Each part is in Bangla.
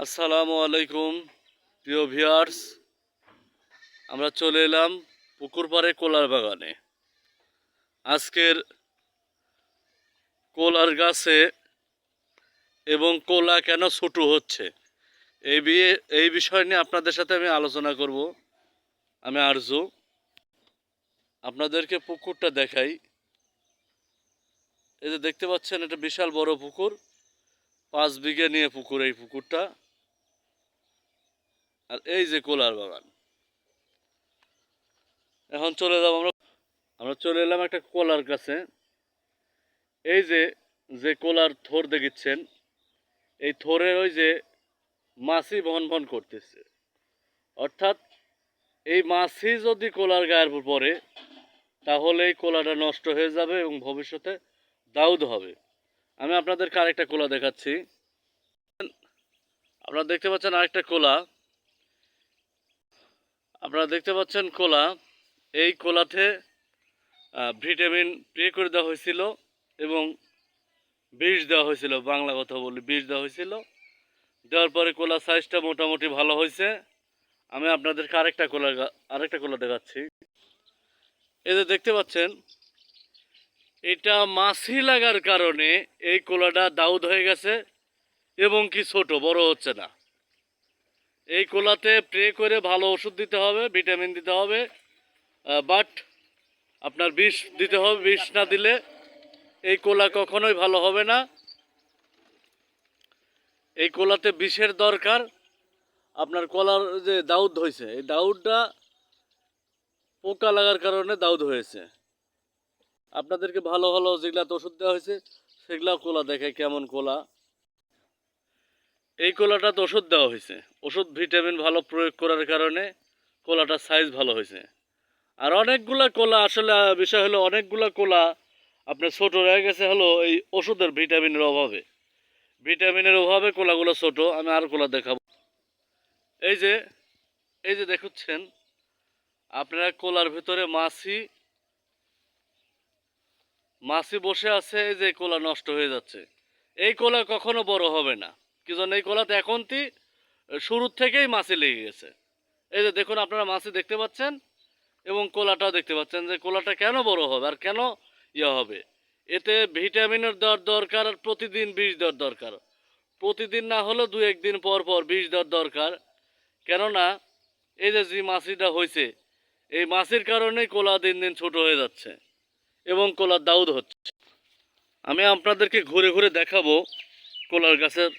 আসসালামু আলাইকুম, প্রিয় ভিউয়ার্স। আমরা চলে এলাম পুকুর পাড়ে কোলার বাগানে। আজকের কোলার গাছে এবং কোলা কেন ছোটো হচ্ছে, এই বিয়ে, এই বিষয় নিয়ে আপনাদের সাথে আমি আলোচনা করব। আমি আরজু, আপনাদেরকে পুকুরটা দেখাই। এই যে দেখতে পাচ্ছেন, এটা বিশাল বড় পুকুর। পাঁচ বিঘে নিয়ে পুকুর এই পুকুরটা। আর এই যে কোলার বাগান। এখন চলে যাব আমরা। আমরা চলে এলাম একটা কোলার কাছে এই যে যে কোলার থোর দেখিচ্ছেন, এই থোরের ওই যে মাছি বহন বহন করতেছে। অর্থাৎ এই মাছি যদি কোলার গায়ের উপর পড়ে, তাহলে এই কোলাটা নষ্ট হয়ে যাবে এবং ভবিষ্যতে দাউদ হবে। আমি আপনাদেরকে আরেকটা কোলা দেখাচ্ছি। আপনারা দেখতে পাচ্ছেন আরেকটা কোলা। আপনারা দেখতে পাচ্ছেন কোলা। এই কোলাতে ভিটামিন স্প্রে করে দেওয়া হয়েছিল এবং বিষ দেওয়া হয়েছিল, বাংলা কথা বলি, বিষ দেওয়া হয়েছিল। দেওয়ার পরে কোলা সাইজটা মোটামুটি ভালো হয়েছে। আমি আপনাদেরকে আরেকটা কোলা আরেকটা কোলা দেখাচ্ছি। এই যে দেখতে পাচ্ছেন, এটা মাছি লাগার কারণে এই কোলাটা দাউদ হয়ে গেছে এবং কি ছোট, বড় হচ্ছে না। এই কোলাতে স্প্রে করে ভালো ওষুধ দিতে হবে ভিটামিন দিতে হবে বাট আপনার বিষ দিতে হবে, বিষ না দিলে এই কোলা কখনোই ভালো হবে না। এই কোলাতে বিষের দরকার। আপনার কলার যে দাউদ হয়েছে, এই দাউদটা পোকা লাগার কারণে দাউদ হয়েছে। আপনাদেরকে ভালো ভালো যেগুলাতে ওষুধ দেওয়া হয়েছে সেগুলা কোলা দেখে কেমন কোলা। এই কোলাটাতে ওষুধ দেওয়া হয়েছে। ওষুধ ভিটামিন ভালো প্রয়োগ করার কারণে কোলাটার সাইজ ভালো হয়েছে। আর অনেকগুলা কোলা আসলে বিষয় হলো অনেকগুলা কোলা আপনার ছোট রয়ে গেছে হলো এই ওষুধের ভিটামিনের অভাবে। ভিটামিনের অভাবে কোলাগুলো ছোট, আমি আর কোলা দেখাবো। এই যে এই যে দেখুচ্ছেন, আপনারা কোলার ভিতরে মাছি মাছি বসে আছে, এই যে কোলা নষ্ট হয়ে যাচ্ছে। এই কোলা কখনো বড় হবে না। কি জন্য এই কোলাতে এখনটি শুরুর থেকেই মাছি লেগে গেছে। এই যে দেখুন আপনারা মাছি দেখতে পাচ্ছেন এবং কোলাটাও দেখতে পাচ্ছেন যে কোলাটা কেন বড় হবে আর কেন ইয়ে হবে। এতে ভিটামিনের দেওয়ার দরকার আর প্রতিদিন বিষ দেওয়ার দরকার। প্রতিদিন না হলেও দু একদিন পর পর বিষ দেওয়ার দরকার। কেননা এই যে যে মাছিটা হয়েছে, এই মাছির কারণেই কোলা দিন দিন ছোট হয়ে যাচ্ছে এবং কোলার দাউদ হচ্ছে। আমি আপনাদেরকে ঘুরে ঘুরে দেখাবো কোলার গাছের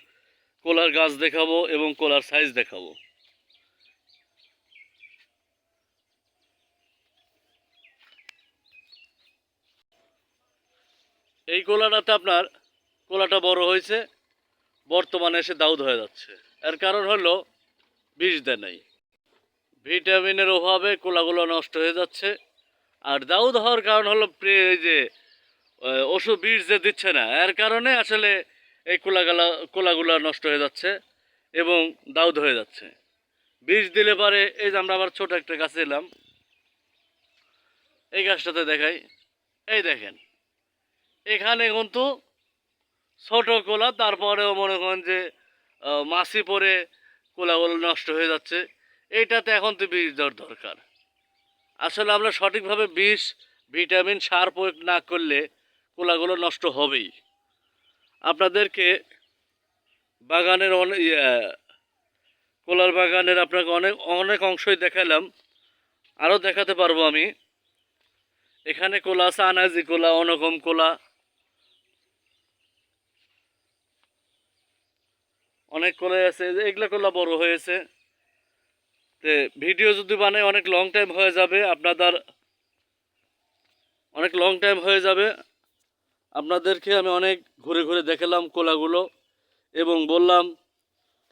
কোলার গাছ দেখাবো এবং কোলার সাইজ দেখাবো। এই কোলাটাতে আপনার, কোলাটা বড় হয়েছে, বর্তমানে এসে দাউদ হয়ে যাচ্ছে। এর কারণ হলো, বিষ দেয় নাই। ভিটামিনের অভাবে কোলাগুলো নষ্ট হয়ে যাচ্ছে। আর দাউদ হওয়ার কারণ হলো, এই যে ওষুধ বিষ যে দিচ্ছে না, এর কারণে আসলে এই কোলাগালা, কোলাগুলো নষ্ট হয়ে যাচ্ছে এবং দাউদ হয়ে যাচ্ছে। বীজ দিলে পারে, এই যে আমরা আবার ছোট একটা গাছে এলাম এই গাছটাতে দেখাই। এই দেখেন, এখানে কিন্তু ছোট কোলা, তারপরেও মনে করেন যে মাছি পরে কোলাগুলো নষ্ট হয়ে যাচ্ছে। এইটাতে এখন তো বীজ দেওয়ার দরকার। আসলে আমরা সঠিকভাবে বিষ ভিটামিন, সার প্রয়োগ না করলে কোলাগুলো নষ্ট হবেই। আপনাদেরকে বাগানের অনেক কোলার বাগানের আপনাকে অনেক অনেক অংশই দেখালাম। আরও দেখাতে পারব আমি। এখানে কোলা আছে, আনাজি কোলা অনকম কোলা। অনেক কোলাই আছে যে এগুলা কোলা বড় হয়েছে। তে ভিডিও যদি বানাই, অনেক লং টাইম হয়ে যাবে। আপনাদের অনেক লং টাইম হয়ে যাবে। আপনাদেরকে আমি অনেক ঘুরে ঘুরে দেখালাম কোলাগুলো এবং বললাম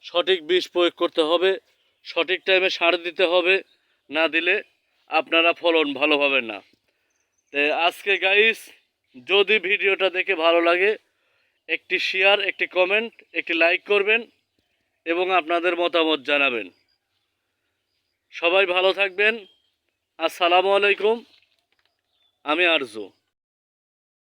সঠিক বিষ প্রয়োগ করতে হবে, সঠিক টাইমে সার দিতে হবে, না দিলে আপনারা ফলন ভালো পাবেন না। তে আজকে গাইস যদি ভিডিওটা দেখে ভালো লাগে, একটি শেয়ার একটি কমেন্ট একটি লাইক করবেন এবং আপনাদের মতামত জানাবেন। সবাই ভালো থাকবেন। আসসালামু আলাইকুম। আমি আরজু।